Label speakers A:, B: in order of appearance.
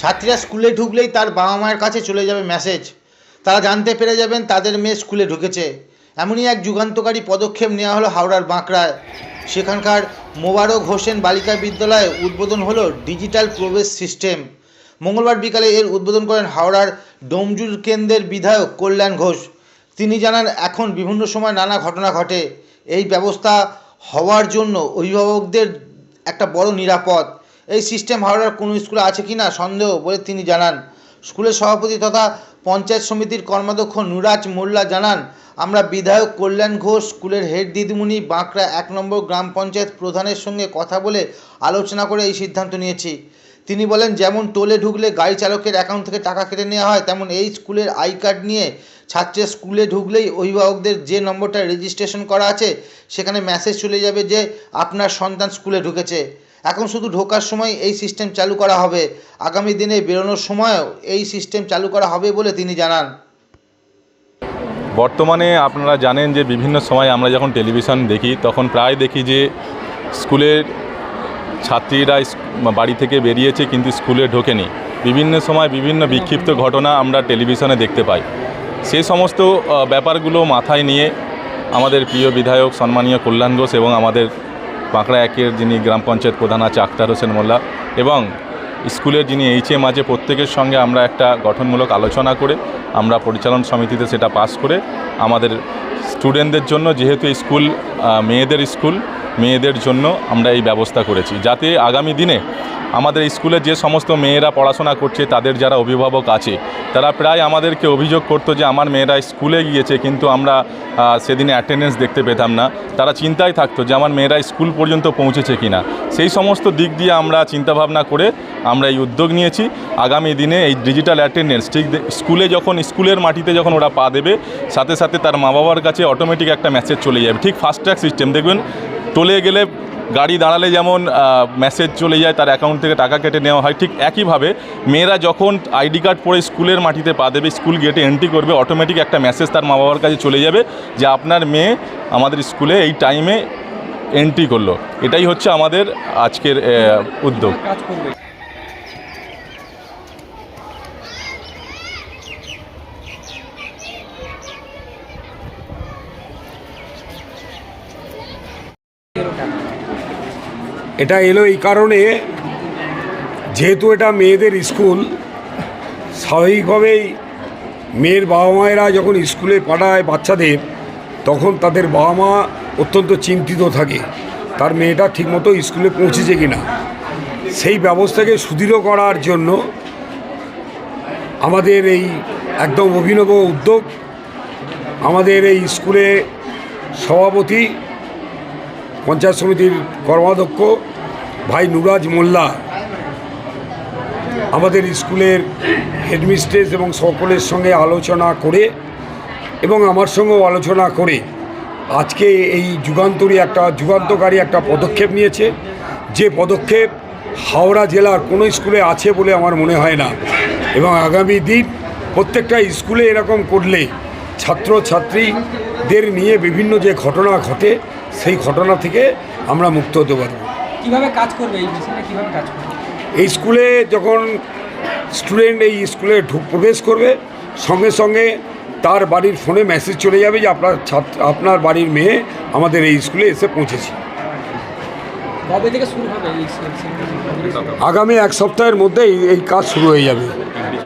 A: ছাত্রীরা স্কুলে ঢুকলেই তার বাবা মায়ের কাছে চলে যাবে মেসেজ তারা জানতে পেরে যাবেন তাদের মেয়ে স্কুলে ঢুকেছে। এমনই এক যুগান্তকারী পদক্ষেপ নেওয়া হলো হাওড়ার বাঁকড়ায়। সেখানকার মোবারক হোসেন বালিকা বিদ্যালয়ে উদ্বোধন হলো ডিজিটাল প্রবেশ সিস্টেম। মঙ্গলবার বিকালে এর উদ্বোধন করেন হাওড়ার ডোমজুর কেন্দ্রের বিধায়ক কল্যাণ ঘোষ। তিনি জানান, এখন বিভিন্ন সময় নানা ঘটনা ঘটে। এই ব্যবস্থা হওয়ার জন্য অভিভাবকদের একটা বড় নিরাপদ। এই সিস্টেম হাওড়ার কোনো স্কুলে আছে কি না? সন্দেহ বলে তিনি জানান। স্কুলের সভাপতি তথা পঞ্চায়েত সমিতির কর্মাধ্যক্ষ নুরাজ মোল্লা জানান, আমরা বিধায়ক কল্যাণ ঘোষ, স্কুলের হেড দিদিমণি, বাঁকড়া এক নম্বর গ্রাম পঞ্চায়েত প্রধানের সঙ্গে কথা বলে আলোচনা করে এই সিদ্ধান্ত নিয়েছি। তিনি বলেন, যেমন টোলে ঢুকলে গাড়ি চালকের অ্যাকাউন্ট থেকে টাকা কেটে নেওয়া হয়, তেমন এই স্কুলের আই কার্ড নিয়ে ছাত্রের স্কুলে ঢুকলেই অভিভাবকদের যে নম্বরটা রেজিস্ট্রেশন করা আছে, সেখানে মেসেজ চলে যাবে যে, আপনার সন্তান স্কুলে ঢুকেছে। এখন শুধু ঢোকার সময় এই সিস্টেম চালু করা হবে। আগামী দিনে বেরোনোর সময়ও এই সিস্টেম চালু করা হবে বলে তিনি জানান।
B: বর্তমানে আপনারা জানেন যে বিভিন্ন সময় আমরা যখন টেলিভিশন দেখি, তখন প্রায় দেখি যে স্কুলের ছাত্রীরা বাড়ি থেকে বেরিয়েছে কিন্তু স্কুলে ঢোকেনি। বিভিন্ন সময় বিভিন্ন বিক্ষিপ্ত ঘটনা আমরা টেলিভিশনে দেখতে পাই। সেই সমস্ত ব্যাপারগুলো মাথায় নিয়ে আমাদের প্রিয় বিধায়ক, সম্মানীয় কল্যাণ ঘোষ এবং আমাদের বাঁকড়া একের যিনি গ্রাম পঞ্চায়েত প্রধান আছে আক্তার হোসেন মোল্লা এবং স্কুলের যিনি এইচএম আছে প্রত্যেকের সঙ্গে আমরা একটা গঠনমূলক আলোচনা করে আমরা পরিচালন সমিতিতে সেটা পাস করে আমাদের স্টুডেন্টদের জন্য যেহেতু স্কুল মেয়েদের স্কুল মেয়েদের জন্য আমরা এই ব্যবস্থা করেছি। যাতে আগামী দিনে আমাদের স্কুলে যে সমস্ত মেয়েরা পড়াশোনা করছে, তাদের যারা অভিভাবক আছে, তারা প্রায় আমাদেরকে অভিযোগ করতো যে, আমার মেয়েরা স্কুলে গিয়েছে, কিন্তু আমরা সেদিনে অ্যাটেন্ডেন্স দেখতে পেতাম না। তারা চিন্তায় থাকতো যে, আমার মেয়েরা স্কুল পর্যন্ত পৌঁছেছে কি না সেই সমস্ত দিক দিয়ে আমরা চিন্তাভাবনা করে আমরা এই উদ্যোগ নিয়েছি। আগামী দিনে এই ডিজিটাল অ্যাটেন্ডেন্স ঠিক স্কুলে যখন, স্কুলের মাটিতে যখন ওরা পা দেবে, সাথে সাথে তার মা বাবার কাছে অটোমেটিক একটা মেসেজ চলে যাবে। ঠিক ফাস্ট ট্র্যাক সিস্টেম দেখবেন টলে গেলে গাড়ি দাঁড়ালে যেমন মেসেজ চলে যায়, তার অ্যাকাউন্ট থেকে টাকা কেটে নেওয়া হয়, ঠিক একইভাবে মেয়েরা যখন আইডি কার্ড পরে স্কুলের মাটিতে পা দেবে, স্কুল গেটে এন্ট্রি করবে অটোমেটিক একটা মেসেজ তার মা বাবার কাছে চলে যাবে যে, আপনার মেয়ে আমাদের স্কুলে এই টাইমে এন্ট্রি করল। এটাই হচ্ছে আমাদের আজকের উদ্যোগ।
C: এটা এলো এই কারণে, যেহেতু এটা মেয়েদের স্কুল, স্বাভাবিকভাবেই মেয়ের বাবা মায়েরা যখন স্কুলে পাঠায় বাচ্চাদের, তখন তাদের বাবা মা অত্যন্ত চিন্তিত থাকে, তার মেয়েটা ঠিকমতো স্কুলে পৌঁছেছে কি না সেই ব্যবস্থাকে সুদৃঢ় করার জন্য আমাদের এই একদম অভিনব উদ্যোগ, আমাদের এই স্কুলে সভাপতি পঞ্চায়েত সমিতির কর্মাধ্যক্ষ ভাই নুরাজ মোল্লা। আমাদের স্কুলের হেডমিস্ট্রেস এবং সকলের সঙ্গে আলোচনা করে এবং আমার সঙ্গেও আলোচনা করে আজকে এই যুগান্তরী একটা যুগান্তকারী একটা পদক্ষেপ নিয়েছে। যে পদক্ষেপ হাওড়া জেলার কোনো স্কুলে আছে বলে আমার মনে হয় না। এবং আগামী দিন প্রত্যেকটা স্কুলে এরকম করলে ছাত্র ছাত্রীদের নিয়ে বিভিন্ন যে ঘটনা ঘটে সেই ঘটনা থেকে আমরা মুক্ত হতে পারব।
D: কীভাবে কাজ করবে এই মেশিনটা কীভাবে কাজ করবে?
C: এই স্কুলে যখন স্টুডেন্ট এই স্কুলে ঢুক প্রবেশ করবে সঙ্গে সঙ্গে তার বাড়ির ফোনে মেসেজ চলে যাবে যে আপনার ছাত্র আপনার বাড়ির মেয়ে আমাদের এই স্কুলে এসে পৌঁছেছে। আগামী এক সপ্তাহের মধ্যে এই কাজ শুরু হয়ে যাবে।